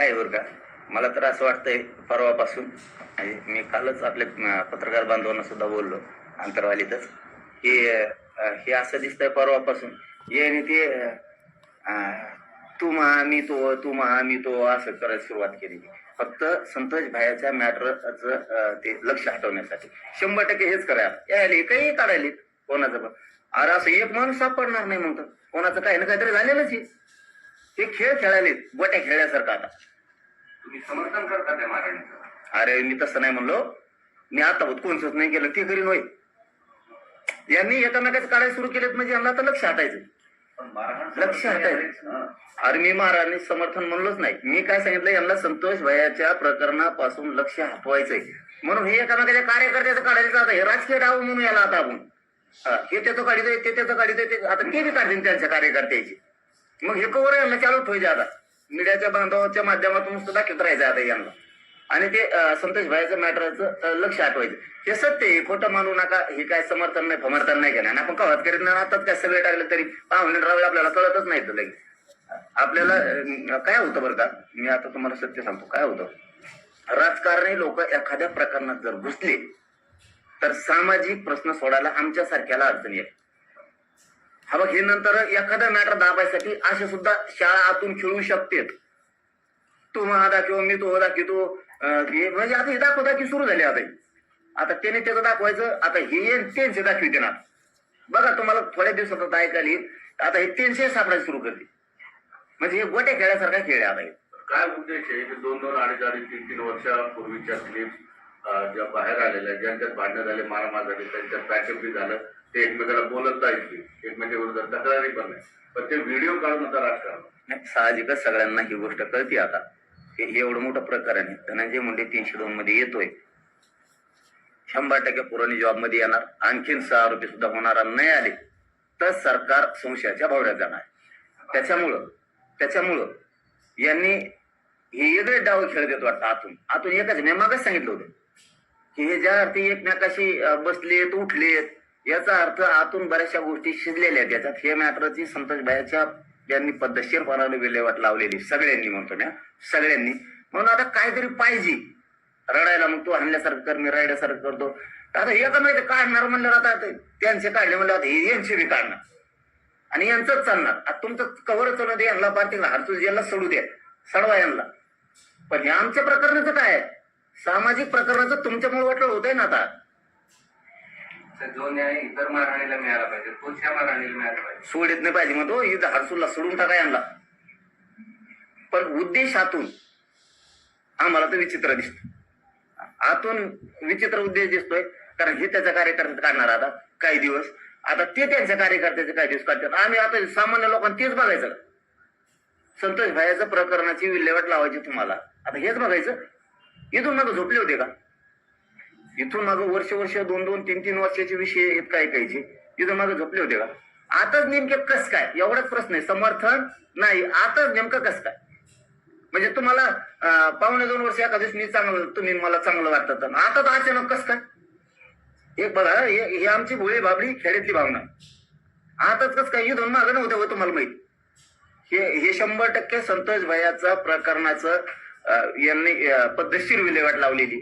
आहे बरं का. मला तर असं वाटतंय परवापासून. आणि मी कालच आपल्या पत्रकार बांधवांना सुद्धा बोललो अंतरवालीतच. की हे असं दिसतंय परवापासून. याने ते तू महा मी तो तू महा मी तो असं करायला सुरुवात केली. फक्त संतोष भायाच्या मॅटरचं ते लक्ष हटवण्यासाठी. शंभर टक्के हेच करायला यायले काही काढायले कोणाचं पण. अरे असं एक माणूस सापडणार नाही म्हणतो कोणाचं काही ना काहीतरी झालेलंच आहे. ते खेळ खेळायले गोट्या खेळल्यासारखं आता. तुम्ही समर्थन करता त्या मारण्याचं अरे मी तसं नाही म्हणलो. मी आता होत कोणचंच नाही केलं ते करीन होय यांनी एकामेकाच काढायला सुरू केलेत? म्हणजे यांना तर लक्ष हटायचं. लक्ष हटायचं. अरे मी महाराजांनी समर्थन म्हणलोच नाही. मी काय सांगितलं? यांना संतोष भयाच्या प्रकरणापासून लक्ष हटवायचंय. म्हणून हे एकामेकाच्या कार्यकर्त्याचं काढायचं आता. हे राजकीय डाव म्हणून याला आता आपण. हा, त्याचं काढितोय ते त्याचं काढितोय ते आता ते बी काढतील त्यांच्या कार्यकर्त्याची. मग हे कवर यांना चालू ठेवायचे आता. मीडियाच्या बांधवाच्या माध्यमातून सुद्धा दाखवत राहायचं आता यांना. आणि ते संतोष भाईचं मॅटरचं लक्ष आठवायचं. हे सत्य हे खोटं मानू नका हे काय समर्थन नाही समर्थन नाही केलं आणि आपण कवात करीत नाही आताच काय सगळे टाकले तरी पाहुणे रावळे आपल्याला कळतच नाही तर लगेच. आपल्याला काय होतं बरं का? मी आता तुम्हाला सत्य सांगतो. काय होतं? राजकारणी लोक एखाद्या प्रकरणात जर घुसले तर सामाजिक प्रश्न सोडायला आमच्यासारख्याला अडचणी अडचण हा बघ हे नंतर एखादा मॅटर दाबायसाठी असे सुद्धा शाळा आतून खेळू शकते तू महादा किंवा मी तो होता कि तो म्हणजे आता हे दाखव दाखवी सुरू झाली आता. आता त्याने त्याचं दाखवायचं आता हे येईन त्यांचे दाखवी देणार. बघा तुम्हाला थोड्या दिवसात आता ऐकायला येईल. आता हे त्यांचे सापडायला सुरू करते म्हणजे हे गोटे खेळासारखा खेळ आहे आता हे. काय उद्देश आहे की दोन दोन अडीच अडीच तीन तीन वर्षापूर्वीच्या क्लिप्स ज्या बाहेर आलेल्या ज्यांच्यात भांडणं झाले मारामार झाले त्यांच्यात पॅकेट बी झालं. ते एकमेकाला बोलत जायचे एकमेकांच्या तक्रारी पण नाही. पण ते व्हिडिओ काढून आता राजकारण नाही, साहजिकच सगळ्यांना ही गोष्ट कळते आता. हे हे एवढं मोठं प्रकरण आहे. धनंजय मुंडे तीनशे दोन मध्ये येतोय. शंभर टक्के पुरवणी जॉबमध्ये येणार. आणखीन सहा आरोपी सुद्धा होणार नाही आले तर सरकार संशयाच्या भावड्यात जाणार. त्याच्यामुळं त्याच्यामुळं यांनी हे वेगळे डाव खेळ देत वाटतं आतून. आतून एकच मी मागच सांगितलं होतं. की हे ज्या अर्थी एकमेकाशी बसलेत उठलेत याचा अर्थ आतून बऱ्याचशा गोष्टी शिजलेल्या आहेत. याच्यात हे मॅटरची संतोष भाईच्या यांनी पद्धतशीरपणाने विल्हेवाट लावलेली सगळ्यांनी म्हणतो ना सगळ्यांनी. म्हणून आता काहीतरी पाहिजे. रडायला मग तू हल्ल्यासारखं कर मी रडल्यासारखं करतो. आता हे का माहिती काढणार म्हणल्यावर आता त्यांचे काढले म्हणलं आता हे यांचे बी काढणार. आणि यांचंच चालणार. आता तुमचं कव्हर चालू दे यांना पार्टीला हरतूज यांना सोडू द्या. सडवा यांना. पण हे आमच्या प्रकरणाचं काय सामाजिक प्रकरणाचं तुमच्यामुळे वाटलं होतंय ना आता. तर जो न्याय इतर मारहाणीला मिळाला पाहिजे तोच ह्या मारहाणीला मिळाला पाहिजे. सोडित नाही पाहिजे म्हणतो इथं हरसूलला सोडून टाका आणला पण उद्देशातून आम्हाला तर विचित्र दिसतो. आतून विचित्र उद्देश दिसतोय कारण हे त्याचा कार्यकर्त्यात काढणार आता काही दिवस. आता ते त्यांच्या कार्यकर्त्याचे काही दिवस काढतात. आम्ही आता सामान्य लोकांना तेच बघायचं. संतोष भायाचं प्रकरणाची विल्हेवाट लावायची तुम्हाला. आता हेच बघायचं. इथून मागं झोपले होते का? इथून मागं वर्ष वर्ष दोन दोन तीन तीन वर्षाचे विषय आहेत काय कायचे इथून मागं झोपले होते का? आताच नेमके कस काय? एवढाच प्रश्न आहे. समर्थन नाही आताच नेमकं कस काय? म्हणजे तुम्हाला पावणे दोन वर्ष एका दिवशी मी चांगलं तुम्ही मला चांगलं वाटतं तर. आता तर अचानक कस काय? एक बघा हे हे आमची भोळी बाबडी खेड्यातली भावना. आताच कस काय? दोन मागं नव्हतं हो तुम्हाला माहिती. हे हे शंभर टक्के संतोष भयाचा प्रकरणाचं यांनी पद्धतशीर विल्हेवाट लावलेली.